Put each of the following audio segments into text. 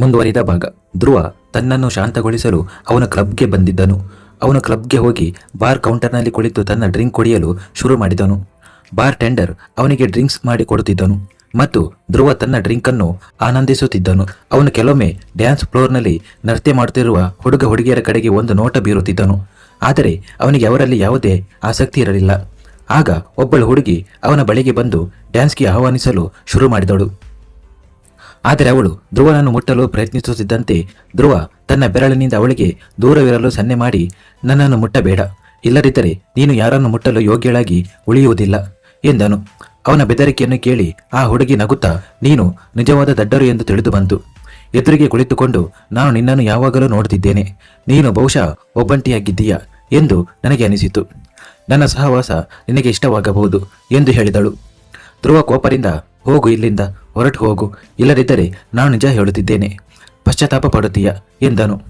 ಮುಂದುವರಿದ ಭಾಗ. ಧ್ರುವ ತನ್ನನ್ನು ಶಾಂತಗೊಳಿಸಲು ಅವನ ಕ್ಲಬ್ಗೆ ಬಂದಿದ್ದನು. ಅವನು ಕ್ಲಬ್ಗೆ ಹೋಗಿ ಬಾರ್ ಕೌಂಟರ್ನಲ್ಲಿ ಕುಳಿತು ತನ್ನ ಡ್ರಿಂಕ್ ಕುಡಿಯಲು ಶುರು ಮಾಡಿದನು. ಬಾರ್ ಟೆಂಡರ್ ಅವನಿಗೆ ಡ್ರಿಂಕ್ಸ್ ಮಾಡಿ ಕೊಡುತ್ತಿದ್ದನು ಮತ್ತು ಧ್ರುವ ತನ್ನ ಡ್ರಿಂಕನ್ನು ಆನಂದಿಸುತ್ತಿದ್ದನು. ಅವನು ಕೆಲವೊಮ್ಮೆ ಡ್ಯಾನ್ಸ್ ಫ್ಲೋರ್ನಲ್ಲಿ ನೃತ್ಯ ಮಾಡುತ್ತಿರುವ ಹುಡುಗ ಹುಡುಗಿಯರ ಕಡೆಗೆ ಒಂದು ನೋಟ ಬೀರುತ್ತಿದ್ದನು. ಆದರೆ ಅವನಿಗೆ ಅವರಲ್ಲಿ ಯಾವುದೇ ಆಸಕ್ತಿ ಇರಲಿಲ್ಲ. ಆಗ ಒಬ್ಬಳು ಹುಡುಗಿ ಅವನ ಬಳಿಗೆ ಬಂದು ಡ್ಯಾನ್ಸ್ಗೆ ಆಹ್ವಾನಿಸಲು ಶುರು ಮಾಡಿದಳು. ಆದರೆ ಅವಳು ಧ್ರುವನನ್ನು ಮುಟ್ಟಲು ಪ್ರಯತ್ನಿಸುತ್ತಿದ್ದಂತೆ ಧ್ರುವ ತನ್ನ ಬೆರಳಿನಿಂದ ಅವಳಿಗೆ ದೂರವಿರಲು ಸನ್ನೆ ಮಾಡಿ, ನನ್ನನ್ನು ಮುಟ್ಟಬೇಡ. ಇಲ್ಲದಿದ್ದರೆ ನೀನು ಯಾರನ್ನು ಮುಟ್ಟಲು ಯೋಗ್ಯಳಾಗಿ ಉಳಿಯುವುದಿಲ್ಲ ಎಂದನು. ಅವನ ಬೆದರಿಕೆಯನ್ನು ಕೇಳಿ ಆ ಹುಡುಗಿ ನಗುತ್ತಾ, ನೀನು ನಿಜವಾದ ದಡ್ಡರು ಎಂದು ತಿಳಿದು ಬಂತು ಎದುರಿಗೆ ಕುಳಿತುಕೊಂಡು ನಾನು ನಿನ್ನನ್ನು ಯಾವಾಗಲೂ ನೋಡುತ್ತಿದ್ದೇನೆ. ನೀನು ಬಹುಶಃ ಒಬ್ಬಂಟಿಯಾಗಿದ್ದೀಯಾ? ಎಂದು ನನಗೆ ಅನಿಸಿತು. ನನ್ನ ಸಹವಾಸ ನಿನಗೆ ಇಷ್ಟವಾಗಬಹುದು ಎಂದು ಹೇಳಿದಳು. ಧ್ರುವ ಕೋಪರಿಂದ ಹೋಗು ಇಲ್ಲಿಂದ. ಹೊರಟು ಹೋಗು. ಇಲ್ಲದಿದ್ದರೆ ನಾನು ನಿಜ ಹೇಳುತ್ತಿದ್ದೇನೆ. ಪಶ್ಚಾತ್ತಾಪ ಪಡುತ್ತೀಯ ಎಂದನು.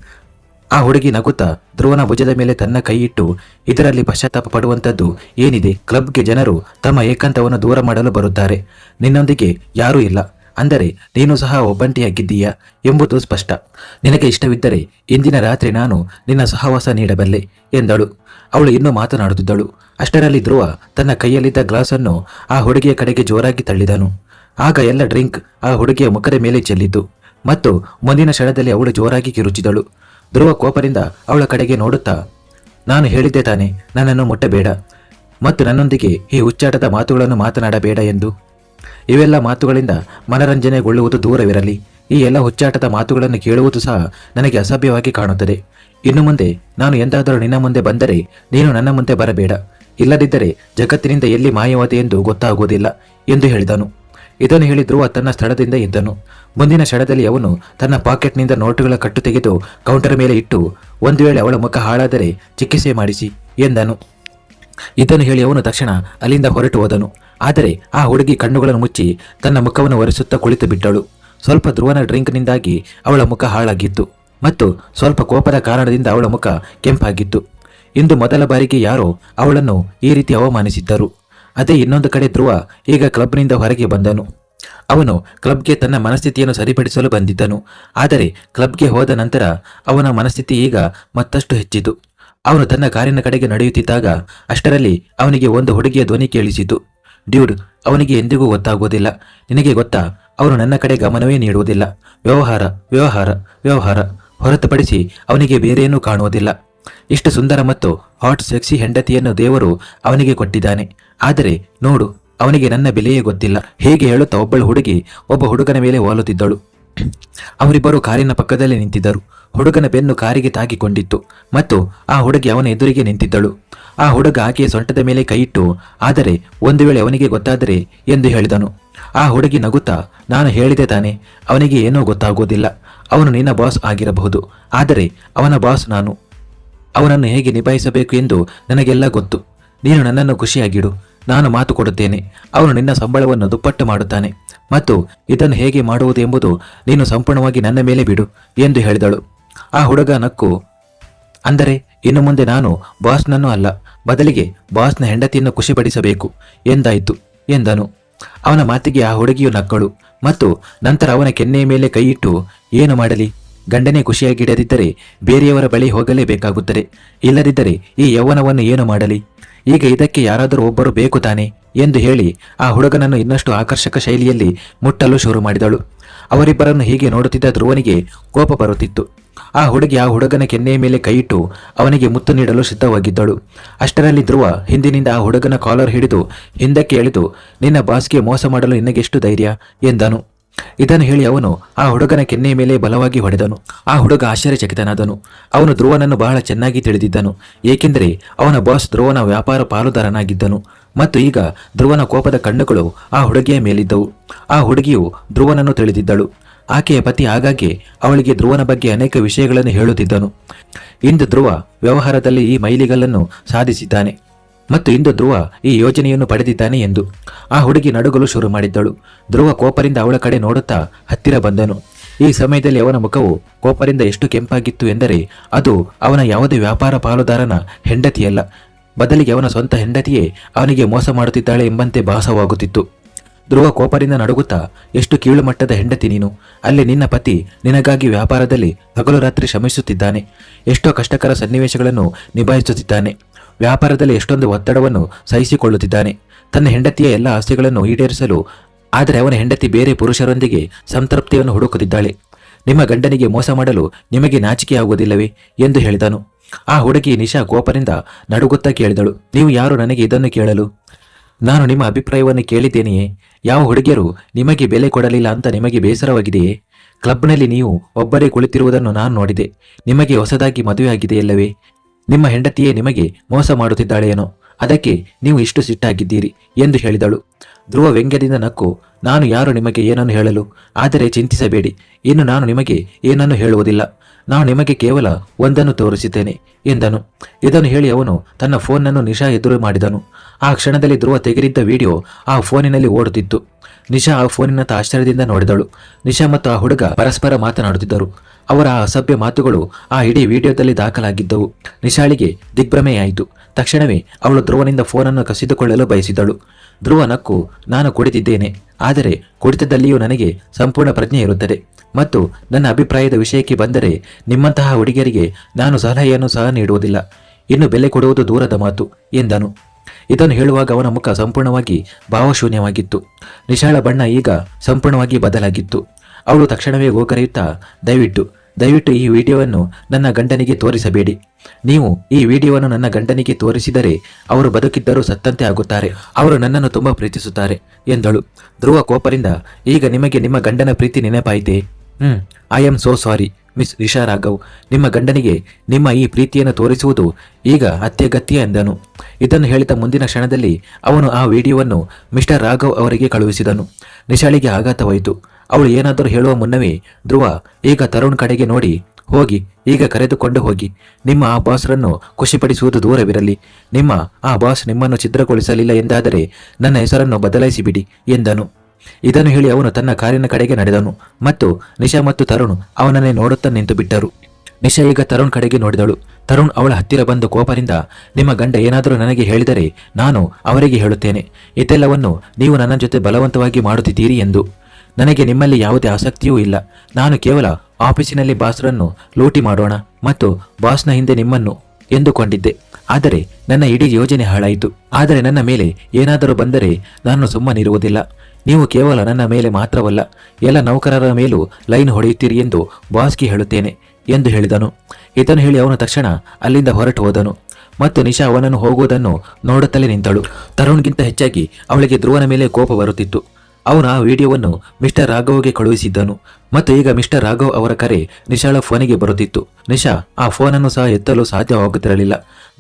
ಆ ಹುಡುಗಿ ನಗುತ್ತಾ ಧ್ರುವನ ಭುಜದ ಮೇಲೆ ತನ್ನ ಕೈ ಇಟ್ಟು ಇದರಲ್ಲಿ ಪಶ್ಚಾತ್ತಾಪ ಪಡುವಂಥದ್ದು ಏನಿದೆ? ಕ್ಲಬ್ಗೆ ಜನರು ತಮ್ಮ ಏಕಾಂತವನ್ನು ದೂರ ಮಾಡಲು ಬರುತ್ತಾರೆ. ನಿನ್ನೊಂದಿಗೆ ಯಾರೂ ಇಲ್ಲ. ಅಂದರೆ ನೀನು ಸಹ ಒಬ್ಬಂಟಿಯಾಗಿದ್ದೀಯಾ ಎಂಬುದು ಸ್ಪಷ್ಟ. ನಿನಗೆ ಇಷ್ಟವಿದ್ದರೆ ಇಂದಿನ ರಾತ್ರಿ ನಾನು ನಿನ್ನ ಸಹವಾಸ ನೀಡಬಲ್ಲೆ ಎಂದಳು. ಅವಳು ಇನ್ನೂ ಮಾತನಾಡುತ್ತಿದ್ದಳು. ಅಷ್ಟರಲ್ಲಿ ಧ್ರುವ ತನ್ನ ಕೈಯಲ್ಲಿದ್ದ ಗ್ಲಾಸನ್ನು ಆ ಹುಡುಗಿಯ ಕಡೆಗೆ ಜೋರಾಗಿ ತಳ್ಳಿದನು. ಆಗ ಎಲ್ಲ ಡ್ರಿಂಕ್ ಆ ಹುಡುಗಿಯ ಮುಖದ ಮೇಲೆ ಚೆಲ್ಲಿತು ಮತ್ತು ಮುಂದಿನ ಕ್ಷಣದಲ್ಲಿ ಅವಳು ಜೋರಾಗಿ ಕಿರುಚಿದಳು. ಧ್ರುವ ಕೋಪದಿಂದ ಅವಳ ಕಡೆಗೆ ನೋಡುತ್ತಾ, ನಾನು ಹೇಳಿದ್ದೆ ತಾನೆ, ನನ್ನನ್ನು ಮುಟ್ಟಬೇಡ. ಮತ್ತು ನನ್ನೊಂದಿಗೆ ಈ ಹುಚ್ಚಾಟದ ಮಾತುಗಳನ್ನು ಮಾತನಾಡಬೇಡ ಎಂದು. ಇವೆಲ್ಲ ಮಾತುಗಳಿಂದ ಮನರಂಜನೆಗೊಳ್ಳುವುದು ದೂರವಿರಲಿ. ಈ ಎಲ್ಲ ಹುಚ್ಚಾಟದ ಮಾತುಗಳನ್ನು ಕೇಳುವುದು ಸಹ ನನಗೆ ಅಸಭ್ಯವಾಗಿ ಕಾಣುತ್ತದೆ. ಇನ್ನು ಮುಂದೆ ನಾನು ಎಂದಾದರೂ ನಿನ್ನ ಮುಂದೆ ಬಂದರೆ ನೀನು ನನ್ನ ಮುಂದೆ ಬರಬೇಡ. ಇಲ್ಲದಿದ್ದರೆ ಜಗತ್ತಿನಿಂದ ಎಲ್ಲಿ ಮಾಯವಾದೆ ಎಂದು ಗೊತ್ತಾಗುವುದಿಲ್ಲ, ಎಂದು ಹೇಳಿದನು. ಇದನ್ನು ಹೇಳಿ ಧ್ರುವ ತನ್ನ ಸ್ಥಳದಿಂದ ಎದ್ದನು ಮುಂದಿನ ಕ್ಷಣದಲ್ಲಿ ಅವನು ತನ್ನ ಪಾಕೆಟ್ನಿಂದ ನೋಟುಗಳ ಕಟ್ಟು ತೆಗೆದು ಕೌಂಟರ್ ಮೇಲೆ ಇಟ್ಟು, ಒಂದು ವೇಳೆ ಅವಳ ಮುಖ ಹಾಳಾದರೆ ಚಿಕಿತ್ಸೆ ಮಾಡಿಸಿ ಎಂದನು. ಇದನ್ನು ಹೇಳಿ ಅವನು ತಕ್ಷಣ ಅಲ್ಲಿಂದ ಹೊರಟು ಹೋದನು. ಆದರೆ ಆ ಹುಡುಗಿ ಕಣ್ಣುಗಳನ್ನು ಮುಚ್ಚಿ ತನ್ನ ಮುಖವನ್ನು ಒರೆಸುತ್ತಾ ಕುಳಿತು ಬಿಟ್ಟಳು. ಸ್ವಲ್ಪ ಧ್ರುವನ ಡ್ರಿಂಕ್ನಿಂದಾಗಿ ಅವಳ ಮುಖ ಹಾಳಾಗಿತ್ತು ಮತ್ತು ಸ್ವಲ್ಪ ಕೋಪದ ಕಾರಣದಿಂದ ಅವಳ ಮುಖ ಕೆಂಪಾಗಿತ್ತು. ಇಂದು ಮೊದಲ ಬಾರಿಗೆ ಯಾರೋ ಅವಳನ್ನು ಈ ರೀತಿ ಅವಮಾನಿಸಿದ್ದರು. ಅದೇ ಇನ್ನೊಂದು ಕಡೆ ಧ್ರುವ ಈಗ ಕ್ಲಬ್ನಿಂದ ಹೊರಗೆ ಬಂದನು. ಅವನು ಕ್ಲಬ್ಗೆ ತನ್ನ ಮನಸ್ಥಿತಿಯನ್ನು ಸರಿಪಡಿಸಲು ಬಂದಿದ್ದನು. ಆದರೆ ಕ್ಲಬ್ಗೆ ಹೋದ ನಂತರ ಅವನ ಮನಸ್ಥಿತಿ ಈಗ ಮತ್ತಷ್ಟು ಹೆಚ್ಚಿತು. ಅವನು ತನ್ನ ಕಾರಿನ ಕಡೆಗೆ ನಡೆಯುತ್ತಿದ್ದಾಗ ಅಷ್ಟರಲ್ಲಿ ಅವನಿಗೆ ಒಂದು ಹುಡುಗಿಯ ಧ್ವನಿ ಕೇಳಿಸಿತು. ಡ್ಯೂಡ್, ಅವನಿಗೆ ಎಂದಿಗೂ ಗೊತ್ತಾಗುವುದಿಲ್ಲ ನಿನಗೆ ಗೊತ್ತಾ ಅವನು ನನ್ನ ಕಡೆ ಗಮನವೇ ನೀಡುವುದಿಲ್ಲ. ವ್ಯವಹಾರ ವ್ಯವಹಾರ ವ್ಯವಹಾರ. ಹೊರತುಪಡಿಸಿ ಅವನಿಗೆ ಬೇರೇನೂ ಕಾಣುವುದಿಲ್ಲ. ಇಷ್ಟು ಸುಂದರ ಮತ್ತು ಹಾಟ್ ಸೆಕ್ಸಿ ಹೆಂಡತಿಯನ್ನು ದೇವರು ಅವನಿಗೆ ಕೊಟ್ಟಿದ್ದಾನೆ. ಆದರೆ ನೋಡು, ಅವನಿಗೆ ನನ್ನ ಬೆಲೆಯೇ ಗೊತ್ತಿಲ್ಲ. ಹೇಗೆ ಹೇಳುತ್ತಾ ಒಬ್ಬಳು ಹುಡುಗಿ ಒಬ್ಬ ಹುಡುಗನ ಮೇಲೆ ಹೋಲುತ್ತಿದ್ದಳು ಅವರಿಬ್ಬರು ಕಾರಿನ ಪಕ್ಕದಲ್ಲಿ ನಿಂತಿದ್ದರು. ಹುಡುಗನ ಬೆನ್ನು ಕಾರಿಗೆ ತಾಗಿಕೊಂಡಿತ್ತು ಮತ್ತು ಆ ಹುಡುಗಿ ಅವನ ಎದುರಿಗೆ ನಿಂತಿದ್ದಳು. ಆ ಹುಡುಗ ಆಕೆಯ ಸೊಂಟದ ಮೇಲೆ ಕೈಯಿಟ್ಟು ಆದರೆ ಒಂದು ವೇಳೆ ಅವನಿಗೆ ಗೊತ್ತಾದರೆ, ಎಂದು ಹೇಳಿದನು. ಆ ಹುಡುಗಿ ನಗುತ್ತಾ, ನಾನು ಹೇಳಿದೆ ತಾನೆ, ಅವನಿಗೆ ಏನೂ ಗೊತ್ತಾಗುವುದಿಲ್ಲ ಅವನು ನಿನ್ನ ಬಾಸ್ ಆಗಿರಬಹುದು. ಆದರೆ ಅವನ ಬಾಸ್ ನಾನು. ಅವನನ್ನು ಹೇಗೆ ನಿಭಾಯಿಸಬೇಕು ಎಂದು ನನಗೆಲ್ಲ ಗೊತ್ತು. ನೀನು ನನ್ನನ್ನು ಖುಷಿಯಾಗಿಡು. ನಾನು ಮಾತು ಕೊಡುತ್ತೇನೆ. ಅವನು ನಿನ್ನ ಸಂಬಳವನ್ನು ದುಪ್ಪಟ್ಟು ಮಾಡುತ್ತಾನೆ. ಮತ್ತು ಇದನ್ನು ಹೇಗೆ ಮಾಡುವುದು ಎಂಬುದು ನೀನು ಸಂಪೂರ್ಣವಾಗಿ ನನ್ನ ಮೇಲೆ ಬಿಡು ಎಂದು ಹೇಳಿದಳು. ಆ ಹುಡುಗ ನಕ್ಕು, ಅಂದರೆ ಇನ್ನು ಮುಂದೆ ನಾನು ಬಾಸ್ನನ್ನು ಅಲ್ಲ, ಬದಲಿಗೆ ಬಾಸ್ನ ಹೆಂಡತಿಯನ್ನು ಖುಷಿಪಡಿಸಬೇಕು ಎಂದಾಯಿತು ಎಂದನು. ಅವನ ಮಾತಿಗೆ ಆ ಹುಡುಗಿಯು ನಕ್ಕಳು. ಮತ್ತು ನಂತರ ಅವನ ಕೆನ್ನೆಯ ಮೇಲೆ ಕೈಯಿಟ್ಟು, ಏನು ಮಾಡಲಿ? ಗಂಡನೇ ಖುಷಿಯಾಗಿಡದಿದ್ದರೆ ಬೇರೆಯವರ ಬಳಿ ಹೋಗಲೇಬೇಕಾಗುತ್ತದೆ. ಇಲ್ಲದಿದ್ದರೆ ಈ ಯೌವನವನ್ನು ಏನು ಮಾಡಲಿ? ಈಗ ಇದಕ್ಕೆ ಯಾರಾದರೂ ಒಬ್ಬರು ಬೇಕು ತಾನೆ? ಎಂದು ಹೇಳಿ ಆ ಹುಡುಗನನ್ನು ಇನ್ನಷ್ಟು ಆಕರ್ಷಕ ಶೈಲಿಯಲ್ಲಿ ಮುಟ್ಟಲು ಶುರು ಮಾಡಿದಳು. ಅವರಿಬ್ಬರನ್ನು ಹೀಗೆ ನೋಡುತ್ತಿದ್ದ ಧ್ರುವನಿಗೆ ಕೋಪ ಬರುತ್ತಿತ್ತು. ಆ ಹುಡುಗಿ ಆ ಹುಡುಗನ ಕೆನ್ನೆಯ ಮೇಲೆ ಕೈಯಿಟ್ಟು ಅವನಿಗೆ ಮುತ್ತು ನೀಡಲು ಸಿದ್ಧವಾಗಿದ್ದಳು. ಅಷ್ಟರಲ್ಲಿ ಧ್ರುವ ಹಿಂದಿನಿಂದ ಆ ಹುಡುಗನ ಕಾಲರ್ ಹಿಡಿದು ಹಿಂದಕ್ಕೆ ಎಳೆದು, ನಿನ್ನ ಬಾಸ್ಗೆ ಮೋಸ ಮಾಡಲು ನಿನಗೆಷ್ಟು ಧೈರ್ಯ? ಎಂದನು. ಇದನ್ನು ಹೇಳಿ ಅವನು ಆ ಹುಡುಗನ ಕೆನ್ನೆಯ ಮೇಲೆ ಬಲವಾಗಿ ಹೊಡೆದನು. ಆ ಹುಡುಗ ಆಶ್ಚರ್ಯಚಕಿತನಾದನು. ಅವನು ಧ್ರುವನನ್ನು ಬಹಳ ಚೆನ್ನಾಗಿ ತಿಳಿದಿದ್ದನು. ಏಕೆಂದರೆ ಅವನ ಬಾಸ್ ಧ್ರುವನ ವ್ಯಾಪಾರ ಪಾಲುದಾರನಾಗಿದ್ದನು. ಮತ್ತು ಈಗ ಧ್ರುವನ ಕೋಪದ ಕಣ್ಣುಗಳು ಆ ಹುಡುಗಿಯ ಮೇಲಿದ್ದವು. ಆ ಹುಡುಗಿಯು ಧ್ರುವನನ್ನು ತಿಳಿದಿದ್ದಳು. ಆಕೆಯ ಪತಿ ಆಗಾಗ್ಗೆ ಅವಳಿಗೆ ಧ್ರುವನ ಬಗ್ಗೆ ಅನೇಕ ವಿಷಯಗಳನ್ನು ಹೇಳುತ್ತಿದ್ದನು. ಇಂದು ಧ್ರುವ ವ್ಯವಹಾರದಲ್ಲಿ ಈ ಮೈಲಿಗಲ್ಲನ್ನು ಸಾಧಿಸಿದ್ದಾನೆ. ಮತ್ತು ಇಂದು ಧ್ರುವ ಈ ಯೋಜನೆಯನ್ನು ಪಡೆದಿದ್ದಾನೆ ಎಂದು ಆ ಹುಡುಗಿ ನಡುಗಲು ಶುರು ಮಾಡಿದ್ದಳು. ಧ್ರುವ ಕೋಪರಿಂದ ಅವಳ ಕಡೆ ನೋಡುತ್ತಾ ಹತ್ತಿರ ಬಂದನು. ಈ ಸಮಯದಲ್ಲಿ ಅವನ ಮುಖವು ಕೋಪರಿಂದ ಎಷ್ಟು ಕೆಂಪಾಗಿತ್ತು ಎಂದರೆ ಅದು ಅವನ ಯಾವುದೇ ವ್ಯಾಪಾರ ಪಾಲುದಾರನ ಹೆಂಡತಿಯಲ್ಲ. ಬದಲಿಗೆ ಅವನ ಸ್ವಂತ ಹೆಂಡತಿಯೇ ಅವನಿಗೆ ಮೋಸ ಮಾಡುತ್ತಿದ್ದಾಳೆ ಎಂಬಂತೆ ಭಾಸವಾಗುತ್ತಿತ್ತು. ಧ್ರುವ ಕೋಪದಿಂದ ನಡುಗುತ್ತಾ, ಎಷ್ಟು ಕೀಳುಮಟ್ಟದ ಹೆಂಡತಿ ನೀನು. ಅಲ್ಲಿ ನಿನ್ನ ಪತಿ ನಿನಗಾಗಿ ವ್ಯಾಪಾರದಲ್ಲಿ ಹಗಲು ರಾತ್ರಿ ಶ್ರಮಿಸುತ್ತಿದ್ದಾನೆ. ಎಷ್ಟೋ ಕಷ್ಟಕರ ಸನ್ನಿವೇಶಗಳನ್ನು ನಿಭಾಯಿಸುತ್ತಿದ್ದಾನೆ. ವ್ಯಾಪಾರದಲ್ಲಿ ಎಷ್ಟೊಂದು ಒತ್ತಡವನ್ನು ಸಹಿಸಿಕೊಳ್ಳುತ್ತಿದ್ದಾನೆ. ತನ್ನ ಹೆಂಡತಿಯ ಎಲ್ಲ ಆಸ್ತಿಗಳನ್ನು ಈಡೇರಿಸಲು, ಆದರೆ ಅವನ ಹೆಂಡತಿ ಬೇರೆ ಪುರುಷರೊಂದಿಗೆ ಸಂತೃಪ್ತಿಯನ್ನು ಹುಡುಕುತ್ತಿದ್ದಾಳೆ. ನಿಮ್ಮ ಗಂಡನಿಗೆ ಮೋಸ ಮಾಡಲು ನಿಮಗೆ ನಾಚಿಕೆಯಾಗುವುದಿಲ್ಲವೇ ಎಂದು ಹೇಳಿದನು. ಆ ಹುಡುಗಿ ನಿಶಾ ಕೋಪದಿಂದ ನಡುಗುತ್ತಾ ಕೇಳಿದಳು. ನೀವು ಯಾರು ನನಗೆ ಇದನ್ನು ಕೇಳಲು? ನಾನು ನಿಮ್ಮ ಅಭಿಪ್ರಾಯವನ್ನು ಕೇಳಿದ್ದೇನೆಯೇ? ಯಾವ ಹುಡುಗಿಯರು ನಿಮಗೆ ಬೆಲೆ ಕೊಡಲಿಲ್ಲ ಅಂತ ನಿಮಗೆ ಬೇಸರವಾಗಿದೆಯೇ? ಕ್ಲಬ್ನಲ್ಲಿ ನೀವು ಒಬ್ಬರೇ ಕುಳಿತಿರುವುದನ್ನು ನಾನು ನೋಡಿದೆ. ನಿಮಗೆ ಹೊಸದಾಗಿ ಮದುವೆಯಾಗಿದೆಯಲ್ಲವೇ? ನಿಮ್ಮ ಹೆಂಡತಿಯೇ ನಿಮಗೆ ಮೋಸ ಮಾಡುತ್ತಿದ್ದಾಳೇನೋ ಅದಕ್ಕೆ ನೀವು ಇಷ್ಟು ಸಿಟ್ಟಾಗಿದ್ದೀರಿ ಎಂದು ಹೇಳಿದಳು. ಧ್ರುವ ವ್ಯಂಗ್ಯದಿಂದ ನಕ್ಕು, ನಾನು ಯಾರು ನಿಮಗೆ ಏನನ್ನು ಹೇಳಲು? ಆದರೆ ಚಿಂತಿಸಬೇಡಿ, ಇನ್ನು ನಾನು ನಿಮಗೆ ಏನನ್ನು ಹೇಳುವುದಿಲ್ಲ. ನಾನು ನಿಮಗೆ ಕೇವಲ ಒಂದನ್ನು ತೋರಿಸಿದ್ದೇನೆ ಎಂದನು. ಇದನ್ನು ಹೇಳಿ ಅವನು ತನ್ನ ಫೋನನ್ನು ನಿಶಾ ಎದುರು ಮಾಡಿದನು. ಆ ಕ್ಷಣದಲ್ಲಿ ಧ್ರುವ ತೆಗೆದಿದ್ದ ವಿಡಿಯೋ ಆ ಫೋನಿನಲ್ಲಿ ಓಡುತ್ತಿತ್ತು. ನಿಶಾ ಆ ಫೋನಿನತ್ತ ಆಶ್ಚರ್ಯದಿಂದ ನೋಡಿದಳು. ನಿಶಾ ಮತ್ತು ಆ ಹುಡುಗ ಪರಸ್ಪರ ಮಾತನಾಡುತ್ತಿದ್ದರು. ಅವರ ಆ ಅಸಭ್ಯ ಮಾತುಗಳು ಆ ಇಡೀ ವಿಡಿಯೋದಲ್ಲಿ ದಾಖಲಾಗಿದ್ದವು. ನಿಶಾಳಿಗೆ ದಿಗ್ಭ್ರಮೆಯಾಯಿತು. ತಕ್ಷಣವೇ ಅವಳು ಧ್ರುವನಿಂದ ಫೋನನ್ನು ಕಸಿದುಕೊಳ್ಳಲು ಬಯಸಿದಳು. ಧ್ರುವ ನಕ್ಕು, ನಾನು ಕುಡಿತಿದ್ದೇನೆ. ಆದರೆ ಕುಡಿತದಲ್ಲಿಯೂ ನನಗೆ ಸಂಪೂರ್ಣ ಪ್ರಜ್ಞೆ ಇರುತ್ತದೆ. ಮತ್ತು ನನ್ನ ಅಭಿಪ್ರಾಯದ ವಿಷಯಕ್ಕೆ ಬಂದರೆ ನಿಮ್ಮಂತಹ ಹುಡುಗಿಯರಿಗೆ ನಾನು ಸಲಹೆಯನ್ನು ಸಹ ನೀಡುವುದಿಲ್ಲ. ಇನ್ನು ಬೆಲೆ ಕೊಡುವುದು ದೂರದ ಮಾತು, ಎಂದನು. ಇದನ್ನು ಹೇಳುವಾಗ ಅವನ ಮುಖ ಸಂಪೂರ್ಣವಾಗಿ ಭಾವಶೂನ್ಯವಾಗಿತ್ತು. ನಿಶಾಳ ಬಣ್ಣ ಈಗ ಸಂಪೂರ್ಣವಾಗಿ ಬದಲಾಗಿತ್ತು. ಅವಳು ತಕ್ಷಣವೇ ಗೋಕರೆಯುತ್ತಾ, ದಯವಿಟ್ಟು ದಯವಿಟ್ಟು ಈ ವಿಡಿಯೋವನ್ನು ನನ್ನ ಗಂಡನಿಗೆ ತೋರಿಸಬೇಡಿ. ನೀವು ಈ ವಿಡಿಯೋವನ್ನು ನನ್ನ ಗಂಡನಿಗೆ ತೋರಿಸಿದರೆ ಅವರು ಬದುಕಿದ್ದರೂ ಸತ್ತಂತೆ ಆಗುತ್ತಾರೆ. ಅವರು ನನ್ನನ್ನು ತುಂಬಾ ಪ್ರೀತಿಸುತ್ತಾರೆ, ಎಂದಳು. ಧ್ರುವ ಕೋಪರಿಂದ ಈಗ ನಿಮಗೆ ನಿಮ್ಮ ಗಂಡನ ಪ್ರೀತಿ ನೆನಪಾಯಿತೆ? ಹ್ಮ್ I am so sorry miss Risha Raghav, ನಿಮ್ಮ ಗಂಡನಿಗೆ ನಿಮ್ಮ ಈ ಪ್ರೀತಿಯನ್ನು ತೋರಿಸುವುದು ಈಗ ಅತ್ಯಗತ್ಯ ಎಂದನು. ಇದನ್ನು ಹೇಳಿದ ಮುಂದಿನ ಕ್ಷಣದಲ್ಲಿ ಅವನು ಆ ವಿಡಿಯೋವನ್ನು ಮಿಸ್ಟರ್ ರಾಘವ್ ಅವರಿಗೆ ಕಳುಹಿಸಿದನು. ನಿಶಾಳಿಗೆ ಆಘಾತವಾಯಿತು. ಅವಳು ಏನಾದರೂ ಹೇಳುವ ಮುನ್ನವೇ ಧ್ರುವ, ಈಗ ತರುಣ್ ಕಡೆಗೆ ನೋಡಿ, ಹೋಗಿ, ಈಗ ಕರೆದುಕೊಂಡು ಹೋಗಿ. ನಿಮ್ಮ ಆ ಬಾಸ್ರನ್ನು ಖುಷಿಪಡಿಸುವುದು ದೂರವಿರಲಿ. ನಿಮ್ಮ ಆ ಬಾಸ್ ನಿಮ್ಮನ್ನು ಛಿದ್ರಗೊಳಿಸಲಿಲ್ಲ ಎಂದಾದರೆ ನನ್ನ ಹೆಸರನ್ನು ಬದಲಾಯಿಸಿಬಿಡಿ ಎಂದನು. ಇದನ್ನು ಹೇಳಿ ಅವನು ತನ್ನ ಕಾರಿನ ಕಡೆಗೆ ನಡೆದನು. ಮತ್ತು ನಿಶಾ ಮತ್ತು ತರುಣ್ ಅವನನ್ನೇ ನೋಡುತ್ತಾ ನಿಂತು ಬಿಟ್ಟರು. ನಿಶಾ ಈಗ ತರುಣ್ ಕಡೆಗೆ ನೋಡಿದಳು. ತರುಣ್ ಅವಳ ಹತ್ತಿರ ಬಂದು ಕೋಪದಿಂದ, ನಿಮ್ಮ ಗಂಡ ಏನಾದರೂ ನನಗೆ ಹೇಳಿದರೆ ನಾನು ಅವರಿಗೆ ಹೇಳುತ್ತೇನೆ. ಇದೆಲ್ಲವನ್ನು ನೀವು ನನ್ನ ಜೊತೆ ಬಲವಂತವಾಗಿ ಮಾಡುತ್ತಿದ್ದೀರಿ ಎಂದು. ನನಗೆ ನಿಮ್ಮಲ್ಲಿ ಯಾವುದೇ ಆಸಕ್ತಿಯೂ ಇಲ್ಲ. ನಾನು ಕೇವಲ ಆಫೀಸಿನಲ್ಲಿ ಬಾಸ್ರನ್ನು ಲೂಟಿ ಮಾಡೋಣ ಮತ್ತು ಬಾಸ್ನ ಹಿಂದೆ ನಿಮ್ಮನ್ನು ಎಂದುಕೊಂಡಿದ್ದೆ. ಆದರೆ ನನ್ನ ಇಡೀ ಯೋಜನೆ ಹಾಳಾಯಿತು. ಆದರೆ ನನ್ನ ಮೇಲೆ ಏನಾದರೂ ಬಂದರೆ ನಾನು ಸುಮ್ಮನಿರುವುದಿಲ್ಲ. ನೀವು ಕೇವಲ ನನ್ನ ಮೇಲೆ ಮಾತ್ರವಲ್ಲ, ಎಲ್ಲ ನೌಕರರ ಮೇಲೂ ಲೈನ್ ಹೊಡೆಯುತ್ತೀರಿ ಎಂದು ಬಾಸ್ಗೆ ಹೇಳುತ್ತೇನೆ ಎಂದು ಹೇಳಿದನು. ಇದನ್ನು ಹೇಳಿ ಅವನು ತಕ್ಷಣ ಅಲ್ಲಿಂದ ಹೊರಟು ಹೋದನು ಮತ್ತು ನಿಶಾ ಅವನನ್ನು ಹೋಗುವುದನ್ನು ನೋಡುತ್ತಲೇ ನಿಂತಳು. ತರುಣ್ಗಿಂತ ಹೆಚ್ಚಾಗಿ ಅವಳಿಗೆ ಧ್ರುವನ ಮೇಲೆ ಕೋಪ ಬರುತ್ತಿತ್ತು. ಅವನು ಆ ವಿಡಿಯೋವನ್ನು ಮಿಸ್ಟರ್ ರಾಘವ್ಗೆ ಕಳುಹಿಸಿದ್ದನು ಮತ್ತು ಈಗ ಮಿಸ್ಟರ್ ರಾಘವ್ ಅವರ ಕರೆ ನಿಶಾಳ ಫೋನಿಗೆ ಬರುತ್ತಿತ್ತು. ನಿಶಾ ಆ ಫೋನನ್ನು ಸಹ ಎತ್ತಲು ಸಾಧ್ಯವಾಗುತ್ತಿರಲಿಲ್ಲ.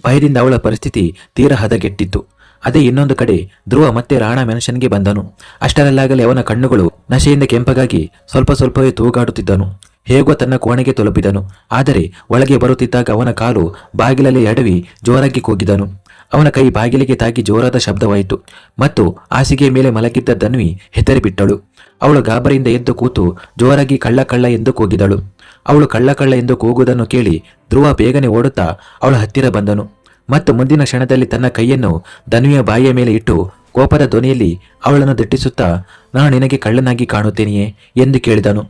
ಭಯದಿಂದ ಅವಳ ಪರಿಸ್ಥಿತಿ ತೀರಾ ಹದಗೆಟ್ಟಿತ್ತು. ಅದೇ ಇನ್ನೊಂದು ಕಡೆ ಧ್ರುವ ಮತ್ತೆ ರಾಣಾ ಮೆನ್ಷನ್ಗೆ ಬಂದನು. ಅಷ್ಟರಲ್ಲಾಗಲೇ ಅವನ ಕಣ್ಣುಗಳು ನಶೆಯಿಂದ ಕೆಂಪಗಾಗಿ ಸ್ವಲ್ಪ ಸ್ವಲ್ಪವೇ ತೂಗಾಡುತ್ತಿದ್ದನು. ಹೇಗೋ ತನ್ನ ಕೋಣೆಗೆ ತಲುಪಿದನು. ಆದರೆ ಒಳಗೆ ಬರುತ್ತಿದ್ದಾಗ ಅವನ ಕಾಲು ಬಾಗಿಲಲ್ಲಿ ಎಡವಿ ಜೋರಾಗಿ ಕೂಗಿದನು. ಅವನ ಕೈ ಬಾಗಿಲಿಗೆ ತಾಗಿ ಜೋರಾದ ಶಬ್ದವಾಯಿತು. ಮತ್ತು ಹಾಸಿಗೆಯ ಮೇಲೆ ಮಲಗಿದ್ದ ಧನ್ವಿ ಹೆದರಿಬಿಟ್ಟಳು. ಅವಳು ಗಾಬರಿಯಿಂದ ಎದ್ದು ಕೂತು ಜೋರಾಗಿ ಕಳ್ಳ ಕಳ್ಳ ಎಂದು ಕೂಗಿದಳು. ಅವಳು ಕಳ್ಳ ಕಳ್ಳ ಎಂದು ಕೂಗುವುದನ್ನು ಕೇಳಿ ಧ್ರುವ ಬೇಗನೆ ಓಡುತ್ತಾ ಅವಳ ಹತ್ತಿರ ಬಂದನು. ಮತ್ತು ಮುಂದಿನ ಕ್ಷಣದಲ್ಲಿ ತನ್ನ ಕೈಯನ್ನು ಧನುವಿಯ ಬಾಯಿಯ ಮೇಲೆ ಇಟ್ಟು ಕೋಪದ ಧ್ವನಿಯಲ್ಲಿ ಅವಳನ್ನು ದಿಟ್ಟಿಸುತ್ತಾ, ನಾನು ನಿನಗೆ ಕಳ್ಳನಾಗಿ ಕಾಣುತ್ತೇನೆಯೇ? ಎಂದು ಕೇಳಿದನು.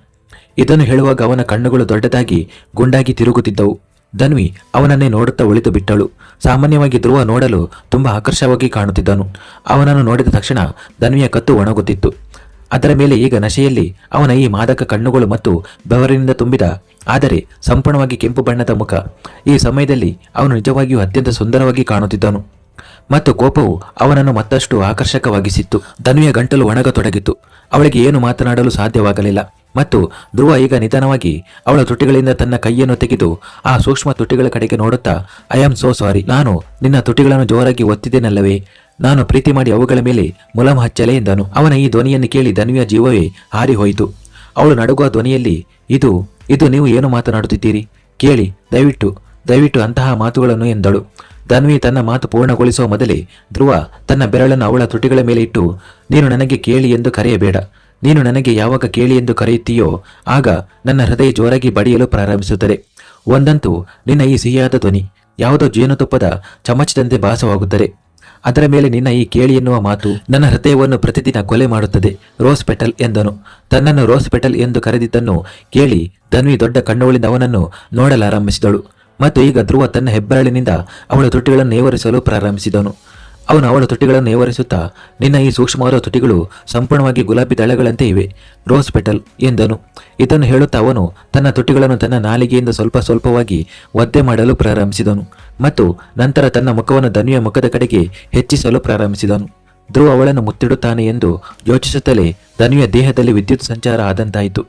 ಇದನ್ನು ಹೇಳುವಾಗ ಅವನ ಕಣ್ಣುಗಳು ದೊಡ್ಡದಾಗಿ ಗುಂಡಾಗಿ ತಿರುಗುತ್ತಿದ್ದವು. ಧನ್ವಿ ಅವನನ್ನೇ ನೋಡುತ್ತಾ ಉಳಿದು ಬಿಟ್ಟಳು. ಸಾಮಾನ್ಯವಾಗಿ ಧ್ರುವ ನೋಡಲು ತುಂಬಾ ಆಕರ್ಷವಾಗಿ ಕಾಣುತ್ತಿದ್ದನು. ಅವನನ್ನು ನೋಡಿದ ತಕ್ಷಣ ಧನ್ವಿಯ ಕತ್ತು ಒಣಗುತ್ತಿತ್ತು. ಅದರ ಮೇಲೆ ಈಗ ನಶೆಯಲ್ಲಿ ಅವನ ಈ ಮಾದಕ ಕಣ್ಣುಗಳು ಮತ್ತು ಬೆವರಿನಿಂದ ತುಂಬಿದ, ಆದರೆ ಸಂಪೂರ್ಣವಾಗಿ ಕೆಂಪು ಬಣ್ಣದ ಮುಖ. ಈ ಸಮಯದಲ್ಲಿ ಅವನು ನಿಜವಾಗಿಯೂ ಅತ್ಯಂತ ಸುಂದರವಾಗಿ ಕಾಣುತ್ತಿದ್ದನು. ಮತ್ತು ಕೋಪವು ಅವನನ್ನು ಮತ್ತಷ್ಟು ಆಕರ್ಷಕವಾಗಿಸಿತ್ತು. ಧನುವಿಯ ಗಂಟಲು ಒಣಗತೊಡಗಿತು ಅವಳಿಗೆ ಏನು ಮಾತನಾಡಲು ಸಾಧ್ಯವಾಗಲಿಲ್ಲ. ಮತ್ತು ಧ್ರುವ ಈಗ ನಿಧಾನವಾಗಿ ಅವಳ ತುಟಿಗಳಿಂದ ತನ್ನ ಕೈಯನ್ನು ತೆಗೆದು ಆ ಸೂಕ್ಷ್ಮ ತುಟಿಗಳ ಕಡೆಗೆ ನೋಡುತ್ತಾ ಐ ಆಮ್ ಸೋ ಸಾರಿ ನಾನು ನಿನ್ನ ತುಟಿಗಳನ್ನು ಜೋರಾಗಿ ಒತ್ತಿದ್ದೇನಲ್ಲವೇ? ನಾನು ಪ್ರೀತಿ ಮಾಡಿ ಅವುಗಳ ಮೇಲೆ ಮುಲಂ ಹಚ್ಚಲೇ ಎಂದನು. ಅವನ ಈ ಧ್ವನಿಯನ್ನು ಕೇಳಿ ಧನ್ವಿಯ ಜೀವವೇ ಹಾರಿ ಹೋಯಿತು ಅವಳು ನಡುಗುವ ಧ್ವನಿಯಲ್ಲಿ, ಇದು ಇದು ನೀವು ಏನು ಮಾತನಾಡುತ್ತಿದ್ದೀರಿ? ಕೇಳಿ, ದಯವಿಟ್ಟು ದಯವಿಟ್ಟು ಅಂತಹ ಮಾತುಗಳನ್ನು ಎಂದಳು. ಧನ್ವಿ ತನ್ನ ಮಾತು ಪೂರ್ಣಗೊಳಿಸುವ ಮೊದಲೇ, ಧ್ರುವ ತನ್ನ ಬೆರಳನ್ನು ಅವಳ ತುಟಿಗಳ ಮೇಲೆ ಇಟ್ಟು, ನೀನು ನನಗೆ ಕೇಳಿ ಎಂದು ಕರೆಯಬೇಡ. ನೀನು ನನಗೆ ಯಾವಾಗ ಕೇಳಿ ಎಂದು ಕರೆಯುತ್ತೀಯೋ, ಆಗ ನನ್ನ ಹೃದಯ ಜೋರಾಗಿ ಬಡಿಯಲು ಪ್ರಾರಂಭಿಸುತ್ತದೆ. ಒಂದಂತೂ ನಿನ್ನ ಈ ಸಿಹಿಯಾದ ಧ್ವನಿ, ಯಾವುದೋ ಜೇನುತುಪ್ಪದ ಚಮಚದಂತೆ ಭಾಸವಾಗುತ್ತದೆ. ಅದರ ಮೇಲೆ ನಿನ್ನ ಈ ಕೇಳಿ ಎನ್ನುವ ಮಾತು ನನ್ನ ಹೃದಯವನ್ನು ಪ್ರತಿದಿನ ಕೊಲೆ ಮಾಡುತ್ತದೆ, ರೋಸ್ ಪೆಟಲ್ ಎಂದನು. ತನ್ನನ್ನು ರೋಸ್ ಪೆಟಲ್ ಎಂದು ಕರೆದಿದ್ದನ್ನು ಕೇಳಿ ಧನ್ವಿ ದೊಡ್ಡ ಕಣ್ಣುಗಳಿಂದ ಅವನನ್ನು ನೋಡಲಾರಂಭಿಸಿದಳು. ಮತ್ತು ಈಗ ಧ್ರುವ ತನ್ನ ಹೆಬ್ಬರಳಿನಿಂದ ಅವಳ ತುಟಿಗಳನ್ನು ನೇವರಿಸಲು ಪ್ರಾರಂಭಿಸಿದನು. ಅವನು ಅವಳ ತುಟಿಗಳನ್ನು ನೇವರಿಸುತ್ತಾ ನಿನ್ನ ಈ ಸೂಕ್ಷ್ಮವಾದ ತುಟಿಗಳು ಸಂಪೂರ್ಣವಾಗಿ ಗುಲಾಬಿ ದಳಗಳಂತೆ ಇವೆ, ರೋಸ್ ಪೆಟಲ್ ಎಂದನು. ಇದನ್ನು ಹೇಳುತ್ತಾ ಅವನು ತನ್ನ ತುಟಿಗಳನ್ನು ತನ್ನ ನಾಲಿಗೆಯಿಂದ ಸ್ವಲ್ಪ ಸ್ವಲ್ಪವಾಗಿ ಒದ್ದೆ ಮಾಡಲು ಪ್ರಾರಂಭಿಸಿದನು ಮತ್ತು ನಂತರ ತನ್ನ ಮುಖವನ್ನು ಧನಿಯ ಮುಖದ ಕಡೆಗೆ ಹೆಚ್ಚಿಸಲು ಪ್ರಾರಂಭಿಸಿದನು. ಧ್ರುವ ಅವಳನ್ನು ಮುತ್ತಿಡುತ್ತಾನೆ ಎಂದು ಯೋಚಿಸುತ್ತಲೇ ಧನಿಯ ದೇಹದಲ್ಲಿ ವಿದ್ಯುತ್ ಸಂಚಾರ ಆದಂತಾಯಿತು.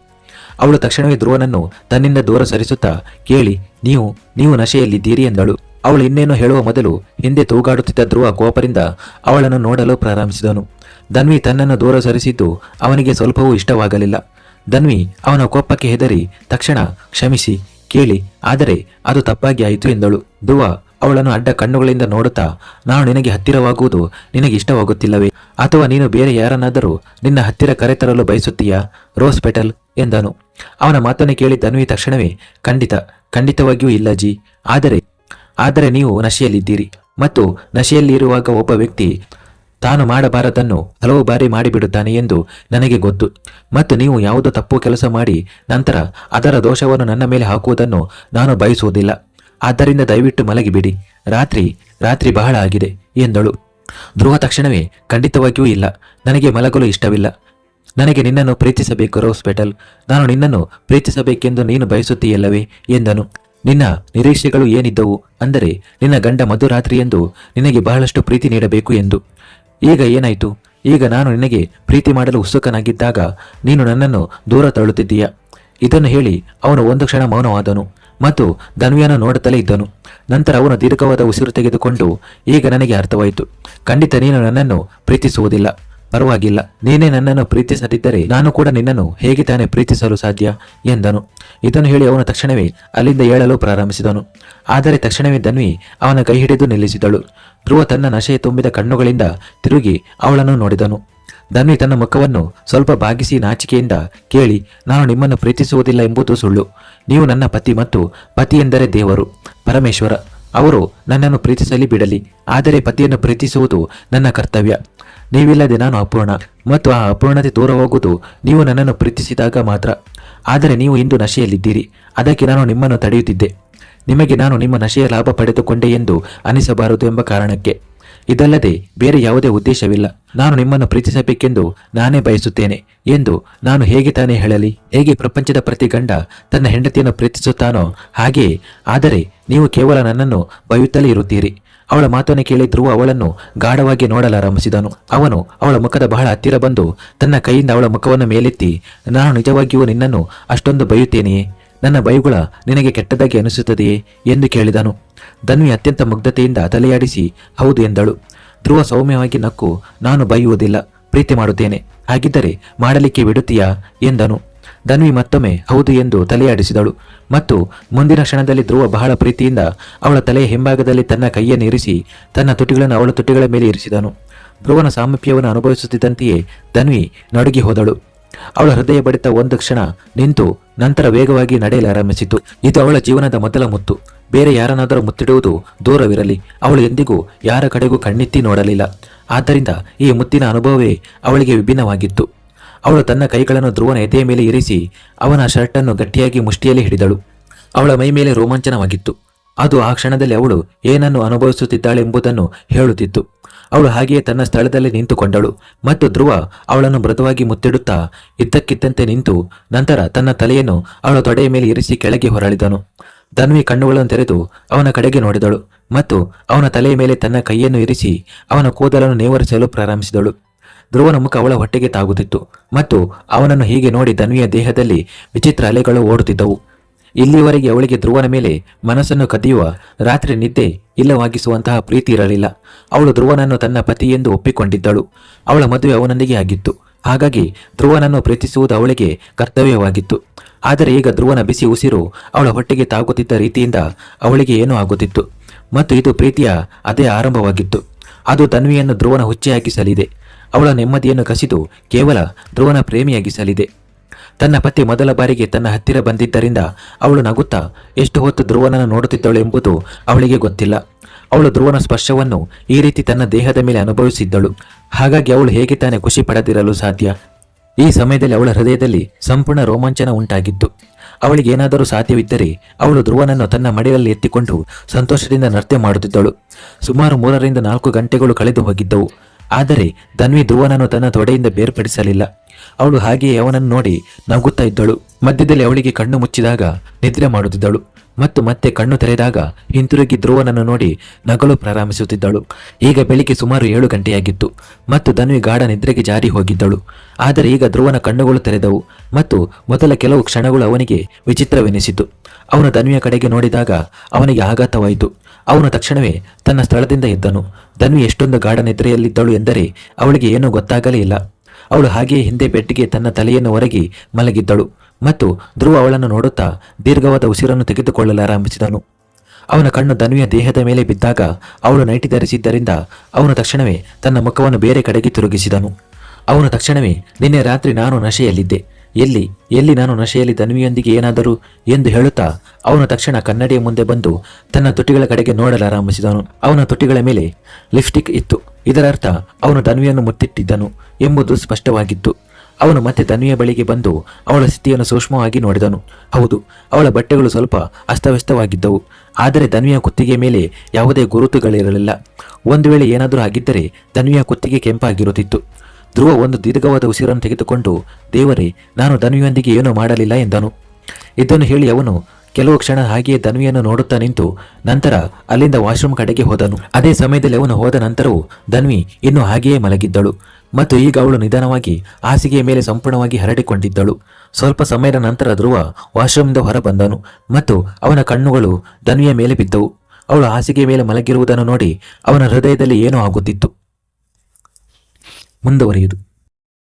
ಅವಳು ತಕ್ಷಣವೇ ಧ್ರುವನನ್ನು ತನ್ನಿಂದ ದೂರ ಸರಿಸುತ್ತಾ, ಕೇಳಿ, ನೀವು ನೀವು ನಶೆಯಲ್ಲಿದ್ದೀರಿ ಎಂದಳು. ಅವಳು ಇನ್ನೇನು ಹೇಳುವ ಮೊದಲು ಹಿಂದೆ ತೂಗಾಡುತ್ತಿದ್ದ ಧ್ರುವ ಕೋಪರಿಂದ ಅವಳನ್ನು ನೋಡಲು ಪ್ರಾರಂಭಿಸಿದನು. ಧನ್ವಿ ತನ್ನನ್ನು ದೂರ ಸರಿಸಿದ್ದು ಅವನಿಗೆ ಸ್ವಲ್ಪವೂ ಇಷ್ಟವಾಗಲಿಲ್ಲ. ಧನ್ವಿ ಅವನ ಕೋಪಕ್ಕೆ ಹೆದರಿ ತಕ್ಷಣ ಕ್ಷಮಿಸಿ, ಕೇಳಿ, ಆದರೆ ಅದು ತಪ್ಪಾಗಿ ಆಯಿತು ಎಂದಳು. ಧ್ರುವ ಅವಳನ್ನು ಅಡ್ಡ ಕಣ್ಣುಗಳಿಂದ ನೋಡುತ್ತಾ, ನಾನು ನಿನಗೆ ಹತ್ತಿರವಾಗುವುದು ನಿನಗೆ ಇಷ್ಟವಾಗುತ್ತಿಲ್ಲವೇ? ಅಥವಾ ನೀನು ಬೇರೆ ಯಾರನ್ನಾದರೂ ನಿನ್ನ ಹತ್ತಿರ ಕರೆತರಲು ಬಯಸುತ್ತೀಯಾ? ರೋಸ್ ಪೆಟಲ್ ಎಂದನು. ಅವನ ಮಾತನ್ನು ಕೇಳಿ ಧನ್ವಿ ತಕ್ಷಣವೇ, ಖಂಡಿತ, ಖಂಡಿತವಾಗಿಯೂ ಇಲ್ಲ ಜಿ. ಆದರೆ ಆದರೆ ನೀವು ನಶೆಯಲ್ಲಿದ್ದೀರಿ. ಮತ್ತು ನಶೆಯಲ್ಲಿರುವಾಗ ಒಬ್ಬ ವ್ಯಕ್ತಿ ತಾನು ಮಾಡಬಾರದನ್ನು ಹಲವು ಬಾರಿ ಮಾಡಿಬಿಡುತ್ತಾನೆ ಎಂದು ನನಗೆ ಗೊತ್ತು. ಮತ್ತು ನೀವು ಯಾವುದೋ ತಪ್ಪು ಕೆಲಸ ಮಾಡಿ ನಂತರ ಅದರ ದೋಷವನ್ನು ನನ್ನ ಮೇಲೆ ಹಾಕುವುದನ್ನು ನಾನು ಬಯಸುವುದಿಲ್ಲ. ಆದ್ದರಿಂದ ದಯವಿಟ್ಟು ಮಲಗಿಬಿಡಿ. ರಾತ್ರಿ ರಾತ್ರಿ ಬಹಳ ಆಗಿದೆ ಎಂದಳು. ಧ್ರುವ ತಕ್ಷಣವೇ, ಖಂಡಿತವಾಗಿಯೂ ಇಲ್ಲ. ನನಗೆ ಮಲಗಲು ಇಷ್ಟವಿಲ್ಲ. ನನಗೆ ನಿನ್ನನ್ನು ಪ್ರೀತಿಸಬೇಕು, ರೋಸ್ ಪೆಟಲ್. ನಾನು ನಿನ್ನನ್ನು ಪ್ರೀತಿಸಬೇಕೆಂದು ನೀನು ಬಯಸುತ್ತೀಯಲ್ಲವೇ ಎಂದನು. ನಿನ್ನ ನಿರೀಕ್ಷೆಗಳು ಏನಿದ್ದವು ಅಂದರೆ ನಿನ್ನ ಗಂಡ ಮಧುರಾತ್ರಿ ಎಂದು ನಿನಗೆ ಬಹಳಷ್ಟು ಪ್ರೀತಿ ನೀಡಬೇಕು ಎಂದು. ಈಗ ಏನಾಯಿತು? ಈಗ ನಾನು ನಿನಗೆ ಪ್ರೀತಿ ಮಾಡಲು ಉತ್ಸುಕನಾಗಿದ್ದಾಗ ನೀನು ನನ್ನನ್ನು ದೂರ ತಳ್ಳುತ್ತಿದ್ದೀಯ ಇದನ್ನು ಹೇಳಿ ಅವನು ಒಂದು ಕ್ಷಣ ಮೌನವಾದನು ಮತ್ತು ಧನ್ವಿಯನ್ನು ನೋಡುತ್ತಲೇ ಇದ್ದನು. ನಂತರ ಅವನು ದೀರ್ಘವಾದ ಉಸಿರು ತೆಗೆದುಕೊಂಡು, ಈಗ ನನಗೆ ಅರ್ಥವಾಯಿತು. ಖಂಡಿತ ನೀನು ನನ್ನನ್ನು ಪ್ರೀತಿಸುವುದಿಲ್ಲ. ಪರವಾಗಿಲ್ಲ. ನೀನೇ ನನ್ನನ್ನು ಪ್ರೀತಿಸದಿದ್ದರೆ ನಾನು ಕೂಡ ನಿನ್ನನ್ನು ಹೇಗೆ ತಾನೇ ಪ್ರೀತಿಸಲು ಸಾಧ್ಯ? ಎಂದನು. ಇದನ್ನು ಹೇಳಿ ಅವನು ತಕ್ಷಣವೇ ಅಲ್ಲಿಂದ ಏಳಲು ಪ್ರಾರಂಭಿಸಿದನು. ಆದರೆ ತಕ್ಷಣವೇ ಧನ್ವಿ ಅವನ ಕೈ ಹಿಡಿದು ನಿಲ್ಲಿಸಿದಳು. ಧ್ರುವ ತನ್ನ ನಶೆ ತುಂಬಿದ ಕಣ್ಣುಗಳಿಂದ ತಿರುಗಿ ಅವಳನ್ನು ನೋಡಿದನು. ಧನ್ವಿ ತನ್ನ ಮುಖವನ್ನು ಸ್ವಲ್ಪ ಬಾಗಿಸಿ ನಾಚಿಕೆಯಿಂದ ಕೇಳಿ, ನಾನು ನಿಮ್ಮನ್ನು ಪ್ರೀತಿಸುವುದಿಲ್ಲ ಎಂಬುದು ಸುಳ್ಳು. ನೀವು ನನ್ನ ಪತಿ ಮತ್ತು ಪತಿ ಎಂದರೆ ದೇವರು, ಪರಮೇಶ್ವರ. ಅವರು ನನ್ನನ್ನು ಪ್ರೀತಿಸಲಿ ಬಿಡಲಿ. ಆದರೆ ಪತಿಯನ್ನು ಪ್ರೀತಿಸುವುದು ನನ್ನ ಕರ್ತವ್ಯ. ನೀವಿಲ್ಲದೆ ನಾನು ಅಪೂರ್ಣ. ಮತ್ತು ಆ ಅಪೂರ್ಣತೆ ದೂರ ಹೋಗುವುದು ನೀವು ನನ್ನನ್ನು ಪ್ರೀತಿಸಿದಾಗ ಮಾತ್ರ. ಆದರೆ ನೀವು ಇಂದು ನಶೆಯಲ್ಲಿದ್ದೀರಿ. ಅದಕ್ಕೆ ನಾನು ನಿಮ್ಮನ್ನು ತಡೆಯುತ್ತಿದ್ದೆ. ನಿಮಗೆ ನಾನು ನಿಮ್ಮ ನಶೆಯ ಲಾಭ ಪಡೆದುಕೊಂಡೆ ಎಂದು ಅನಿಸಬಾರದು ಎಂಬ ಕಾರಣಕ್ಕೆ. ಇದಲ್ಲದೆ ಬೇರೆ ಯಾವುದೇ ಉದ್ದೇಶವಿಲ್ಲ. ನಾನು ನಿಮ್ಮನ್ನು ಪ್ರೀತಿಸಬೇಕೆಂದು ನಾನೇ ಬಯಸುತ್ತೇನೆ ಎಂದು ನಾನು ಹೇಗೆ ತಾನೇ ಹೇಳಲಿ? ಹೇಗೆ ಪ್ರಪಂಚದ ಪ್ರತಿ ಗಂಡ ತನ್ನ ಹೆಂಡತಿಯನ್ನು ಪ್ರೀತಿಸುತ್ತಾನೋ ಹಾಗೆಯೇ. ಆದರೆ ನೀವು ಕೇವಲ ನನ್ನನ್ನು ಬಯುತ್ತಲೇ ಇರುತ್ತೀರಿ. ಅವಳ ಮಾತನ್ನು ಕೇಳಿ ಧ್ರುವ ಅವಳನ್ನು ಗಾಢವಾಗಿ ನೋಡಲಾರಂಭಿಸಿದನು. ಅವನು ಅವಳ ಮುಖದ ಬಹಳ ಹತ್ತಿರ ಬಂದು ತನ್ನ ಕೈಯಿಂದ ಅವಳ ಮುಖವನ್ನು ಮೇಲೆತ್ತಿ, ನಾನು ನಿಜವಾಗಿಯೂ ನಿನ್ನನ್ನು ಅಷ್ಟೊಂದು ಬಯುತ್ತೇನೆಯೇ? ನನ್ನ ಬೈಗುಳ ನಿನಗೆ ಕೆಟ್ಟದಾಗಿ ಅನಿಸುತ್ತದೆಯೇ? ಎಂದು ಕೇಳಿದನು. ಧನ್ವಿ ಅತ್ಯಂತ ಮುಗ್ಧತೆಯಿಂದ ತಲೆಯಾಡಿಸಿ, ಹೌದು ಎಂದಳು. ಧ್ರುವ ಸೌಮ್ಯವಾಗಿ ನಕ್ಕು, ನಾನು ಬೈಯುವುದಿಲ್ಲ, ಪ್ರೀತಿ ಮಾಡುತ್ತೇನೆ. ಹಾಗಿದ್ದರೆ ಮಾಡಲಿಕ್ಕೆ ಬಿಡುತ್ತೀಯಾ? ಎಂದನು. ಧನ್ವಿ ಮತ್ತೊಮ್ಮೆ ಹೌದು ಎಂದು ತಲೆಯಾಡಿಸಿದಳು. ಮತ್ತು ಮುಂದಿನ ಕ್ಷಣದಲ್ಲಿ ಧ್ರುವ ಬಹಳ ಪ್ರೀತಿಯಿಂದ ಅವಳ ತಲೆಯ ಹಿಂಭಾಗದಲ್ಲಿ ತನ್ನ ಕೈಯನ್ನು ಇರಿಸಿ ತನ್ನ ತುಟಿಗಳನ್ನು ಅವಳ ತುಟಿಗಳ ಮೇಲೆ ಇರಿಸಿದನು. ಧ್ರುವನ ಸಾಮೀಪ್ಯವನ್ನು ಅನುಭವಿಸುತ್ತಿದ್ದಂತೆಯೇ ಧನ್ವಿ ನಡುಗಿ ಹೋದಳು. ಅವಳ ಹೃದಯ ಬಡಿತ ಒಂದು ಕ್ಷಣ ನಿಂತು ನಂತರ ವೇಗವಾಗಿ ನಡೆಯಲಾರಂಭಿಸಿತು ಇದು ಅವಳ ಜೀವನದ ಮೊದಲ ಮುತ್ತು. ಬೇರೆ ಯಾರನ್ನಾದರೂ ಮುತ್ತಿಡುವುದು ದೂರವಿರಲಿ. ಅವಳು ಎಂದಿಗೂ ಯಾರ ಕಡೆಗೂ ಕಣ್ಣೆತ್ತಿ ನೋಡಲಿಲ್ಲ. ಆದ್ದರಿಂದ ಈ ಮುತ್ತಿನ ಅನುಭವವೇ ಅವಳಿಗೆ ವಿಭಿನ್ನವಾಗಿತ್ತು. ಅವಳು ತನ್ನ ಕೈಗಳನ್ನು ಧ್ರುವನ ಎದೆಯ ಮೇಲೆ ಇರಿಸಿ ಅವನ ಶರ್ಟನ್ನು ಗಟ್ಟಿಯಾಗಿ ಮುಷ್ಟಿಯಲ್ಲಿ ಹಿಡಿದಳು. ಅವಳ ಮೈ ಮೇಲೆ ರೋಮಾಂಚನವಾಗಿತ್ತು. ಅದು ಆ ಕ್ಷಣದಲ್ಲಿ ಅವಳು ಏನನ್ನು ಅನುಭವಿಸುತ್ತಿದ್ದಾಳೆ ಎಂಬುದನ್ನು ಹೇಳುತ್ತಿತ್ತು. ಅವಳು ಹಾಗೆಯೇ ತನ್ನ ಸ್ಥಳದಲ್ಲಿ ನಿಂತುಕೊಂಡಳು ಮತ್ತು ಧ್ರುವ ಅವಳನ್ನು ಮೃದುವಾಗಿ ಮುತ್ತಿಡುತ್ತಾ ಇದ್ದಕ್ಕಿದ್ದಂತೆ ನಿಂತು ನಂತರ ತನ್ನ ತಲೆಯನ್ನು ಅವಳ ತೊಡೆಯ ಮೇಲೆ ಇರಿಸಿ ಕೆಳಗೆ ಹೊರಳಿದನು. ಧನ್ವಿ ಕಣ್ಣುಗಳನ್ನು ತೆರೆದು ಅವನ ಕಡೆಗೆ ನೋಡಿದಳು ಮತ್ತು ಅವನ ತಲೆಯ ಮೇಲೆ ತನ್ನ ಕೈಯನ್ನು ಇರಿಸಿ ಅವನ ಕೂದಲನ್ನು ನೇವರಿಸಲು ಪ್ರಾರಂಭಿಸಿದಳು. ಧ್ರುವನ ಮುಖ ಅವಳ ಹೊಟ್ಟೆಗೆ ತಾಗುತ್ತಿತ್ತು. ಮತ್ತು ಅವನನ್ನು ಹೀಗೆ ನೋಡಿ ಧನ್ವಿಯ ದೇಹದಲ್ಲಿ ವಿಚಿತ್ರ ಅಲೆಗಳು ಓಡುತ್ತಿದ್ದವು. ಇಲ್ಲಿಯವರೆಗೆ ಅವಳಿಗೆ ಧ್ರುವನ ಮೇಲೆ ಮನಸ್ಸನ್ನು ಕದಿಯುವ ರಾತ್ರಿ ನಿದ್ದೆ ಇಲ್ಲವಾಗಿಸುವಂತಹ ಪ್ರೀತಿ ಇರಲಿಲ್ಲ. ಅವಳು ಧ್ರುವನನ್ನು ತನ್ನ ಪತಿ ಎಂದು ಒಪ್ಪಿಕೊಂಡಿದ್ದಳು. ಅವಳ ಮದುವೆ ಅವನೊಂದಿಗೆ ಆಗಿತ್ತು. ಹಾಗಾಗಿ ಧ್ರುವನನ್ನು ಪ್ರೀತಿಸುವುದು ಅವಳಿಗೆ ಕರ್ತವ್ಯವಾಗಿತ್ತು. ಆದರೆ ಈಗ ಧ್ರುವನ ಬಿಸಿ ಉಸಿರು ಅವಳ ಹೊಟ್ಟೆಗೆ ತಾಗುತ್ತಿದ್ದ ರೀತಿಯಿಂದ ಅವಳಿಗೆ ಏನೂ ಆಗುತ್ತಿತ್ತು. ಮತ್ತು ಇದು ಪ್ರೀತಿಯ ಅದೇ ಆರಂಭವಾಗಿತ್ತು. ಅದು ತನ್ವಿಯನ್ನು ಧ್ರುವನ ಹುಚ್ಚೆಯಾಗಿಸಲಿದೆ ಅವಳ ನೆಮ್ಮದಿಯನ್ನು ಕಸಿದು ಕೇವಲ ಧ್ರುವನ ಪ್ರೇಮಿಯಾಗಿಸಲಿದೆ. ತನ್ನ ಪತಿ ಮೊದಲ ಬಾರಿಗೆ ತನ್ನ ಹತ್ತಿರ ಬಂದಿದ್ದರಿಂದ ಅವಳು ನಗುತ್ತಾ ಎಷ್ಟು ಹೊತ್ತು ಧ್ರುವನನ್ನು ನೋಡುತ್ತಿದ್ದಳು ಎಂಬುದು ಅವಳಿಗೆ ಗೊತ್ತಿಲ್ಲ. ಅವಳು ಧ್ರುವನ ಸ್ಪರ್ಶವನ್ನು ಈ ರೀತಿ ತನ್ನ ದೇಹದ ಮೇಲೆ ಅನುಭವಿಸಿದ್ದಳು. ಹಾಗಾಗಿ ಅವಳು ಹೇಗೆ ತಾನೇ ಖುಷಿ ಪಡೆದಿರಲು ಸಾಧ್ಯ? ಈ ಸಮಯದಲ್ಲಿ ಅವಳ ಹೃದಯದಲ್ಲಿ ಸಂಪೂರ್ಣ ರೋಮಾಂಚನ ಉಂಟಾಗಿತ್ತು. ಅವಳಿಗೆ ಏನಾದರೂ ಸಾಧ್ಯವಿದ್ದರೆ ಅವಳು ಧ್ರುವನನ್ನು ತನ್ನ ಮಡಿಲಲ್ಲಿ ಎತ್ತಿಕೊಂಡು ಸಂತೋಷದಿಂದ ನೃತ್ಯ ಮಾಡುತ್ತಿದ್ದಳು. ಸುಮಾರು ಮೂರರಿಂದ ನಾಲ್ಕು ಗಂಟೆಗಳು ಕಳೆದು ಹೋಗಿದ್ದವು. ಆದರೆ ಧನ್ವಿ ಧ್ರುವನನ್ನು ತನ್ನ ತೊಡೆಯಿಂದ ಬೇರ್ಪಡಿಸಲಿಲ್ಲ. ಅವಳು ಹಾಗೆಯೇ ಅವನನ್ನು ನೋಡಿ ನಗುತ್ತಾ ಇದ್ದಳು. ಮಧ್ಯದಲ್ಲಿ ಅವಳಿಗೆ ಕಣ್ಣು ಮುಚ್ಚಿದಾಗ ನಿದ್ರೆ ಮಾಡುತ್ತಿದ್ದಳು ಮತ್ತು ಮತ್ತೆ ಕಣ್ಣು ತೆರೆದಾಗ ಹಿಂತಿರುಗಿ ಧ್ರುವನನ್ನು ನೋಡಿ ನಗಲು ಪ್ರಾರಂಭಿಸುತ್ತಿದ್ದಳು. ಈಗ ಬೆಳಿಗ್ಗೆ ಸುಮಾರು ಏಳು ಗಂಟೆಯಾಗಿತ್ತು ಮತ್ತು ಧನ್ವಿ ಗಾಢ ನಿದ್ರೆಗೆ ಜಾರಿ ಹೋಗಿದ್ದಳು. ಆದರೆ ಈಗ ಧ್ರುವನ ಕಣ್ಣುಗಳು ತೆರೆದವು ಮತ್ತು ಮೊದಲ ಕೆಲವು ಕ್ಷಣಗಳು ಅವನಿಗೆ ವಿಚಿತ್ರವೆನಿಸಿತು. ಅವನು ಧನ್ವಿಯ ಕಡೆಗೆ ನೋಡಿದಾಗ ಅವನಿಗೆ ಆಘಾತವಾಯಿತು. ಅವನು ತಕ್ಷಣವೇ ತನ್ನ ಸ್ಥಳದಿಂದ ಇದ್ದನು ಧನ್ವಿ ಎಷ್ಟೊಂದು ಗಾಢ ನಿದ್ರೆಯಲ್ಲಿದ್ದಳು ಎಂದರೆ ಅವಳಿಗೆ ಏನೂ ಗೊತ್ತಾಗಲೇ ಇಲ್ಲ. ಅವಳು ಹಾಗೆಯೇ ಹಿಂದೆ ಬೆಟ್ಟಿಗೆ ತನ್ನ ತಲೆಯನ್ನು ಹೊರಗಿ ಮಲಗಿದ್ದಳು. ಮತ್ತು ಧ್ರುವ ಅವಳನ್ನು ನೋಡುತ್ತಾ ದೀರ್ಘವಾದ ಉಸಿರನ್ನು ತೆಗೆದುಕೊಳ್ಳಲಾರಂಭಿಸಿದನು ಅವನ ಕಣ್ಣು ಧನುವಿಯ ದೇಹದ ಮೇಲೆ ಬಿದ್ದಾಗ ಅವಳು ನೈಟಿ ಧರಿಸಿದ್ದರಿಂದ ಅವನು ತಕ್ಷಣವೇ ತನ್ನ ಮುಖವನ್ನು ಬೇರೆ ಕಡೆಗೆ ತಿರುಗಿಸಿದನು. ಅವನು ತಕ್ಷಣವೇ, ನಿನ್ನೆ ರಾತ್ರಿ ನಾನು ನಶೆಯಲ್ಲಿದ್ದೆ. ಎಲ್ಲಿ ಎಲ್ಲಿ ನಾನು ನಶೆಯಲ್ಲಿ ಧನ್ವಿಯೊಂದಿಗೆ ಏನಾದರೂ ಎಂದು ಹೇಳುತ್ತಾ ಅವನು ತಕ್ಷಣ ಕನ್ನಡಿಯ ಮುಂದೆ ಬಂದು ತನ್ನ ತುಟಿಗಳ ಕಡೆಗೆ ನೋಡಲಾರಂಭಿಸಿದನು ಅವನ ತುಟಿಗಳ ಮೇಲೆ ಲಿಪ್ಸ್ಟಿಕ್ ಇತ್ತು. ಇದರರ್ಥ ಅವನು ಧನ್ವಿಯನ್ನು ಮುತ್ತಿಟ್ಟಿದ್ದನು ಎಂಬುದು ಸ್ಪಷ್ಟವಾಗಿತ್ತು. ಅವನು ಮತ್ತೆ ತನ್ವಿಯ ಬಳಿಗೆ ಬಂದು ಅವಳ ಸ್ಥಿತಿಯನ್ನು ಸೂಕ್ಷ್ಮವಾಗಿ ನೋಡಿದನು. ಹೌದು, ಅವಳ ಬಟ್ಟೆಗಳು ಸ್ವಲ್ಪ ಅಸ್ತವ್ಯಸ್ತವಾಗಿದ್ದವು. ಆದರೆ ತನ್ವಿಯ ಕುತ್ತಿಗೆ ಮೇಲೆ ಯಾವುದೇ ಗುರುತುಗಳಿರಲಿಲ್ಲ. ಒಂದು ವೇಳೆ ಏನಾದರೂ ಆಗಿದ್ದರೆ ತನ್ವಿಯ ಕುತ್ತಿಗೆ ಕೆಂಪಾಗಿರುತ್ತಿತ್ತು. ಧ್ರುವ ಒಂದು ದೀರ್ಘವಾದ ಉಸಿರನ್ನು ತೆಗೆದುಕೊಂಡು, ದೇವರೇ, ನಾನು ತನ್ವಿಯೊಂದಿಗೆ ಏನೂ ಮಾಡಲಿಲ್ಲ ಎಂದನು. ಇದನ್ನು ಹೇಳಿ ಅವನು ಕೆಲವು ಕ್ಷಣ ಹಾಗೆಯೇ ಧನ್ವಿಯನ್ನು ನೋಡುತ್ತಾ ನಿಂತು ನಂತರ ಅಲ್ಲಿಂದ ವಾಶ್ರೂಮ್ ಕಡೆಗೆ ಹೋದನು. ಅದೇ ಸಮಯದಲ್ಲಿ ಅವನು ಹೋದ ನಂತರವೂ ಧನ್ವಿ ಇನ್ನೂ ಹಾಗೆಯೇ ಮಲಗಿದ್ದಳು. ಮತ್ತು ಈಗ ಅವಳು ನಿಧಾನವಾಗಿ ಹಾಸಿಗೆಯ ಮೇಲೆ ಸಂಪೂರ್ಣವಾಗಿ ಹರಡಿಕೊಂಡಿದ್ದಳು. ಸ್ವಲ್ಪ ಸಮಯದ ನಂತರ ಧ್ರುವ ವಾಶ್ರೂಮ್ನಿಂದ ಹೊರ ಬಂದನು ಮತ್ತು ಅವನ ಕಣ್ಣುಗಳು ಧನ್ವಿಯ ಮೇಲೆ ಬಿದ್ದವು. ಅವಳು ಹಾಸಿಗೆಯ ಮೇಲೆ ಮಲಗಿರುವುದನ್ನು ನೋಡಿ ಅವನ ಹೃದಯದಲ್ಲಿ ಏನೋ ಆಗುತ್ತಿತ್ತು. ಮುಂದುವರಿಯುವುದು.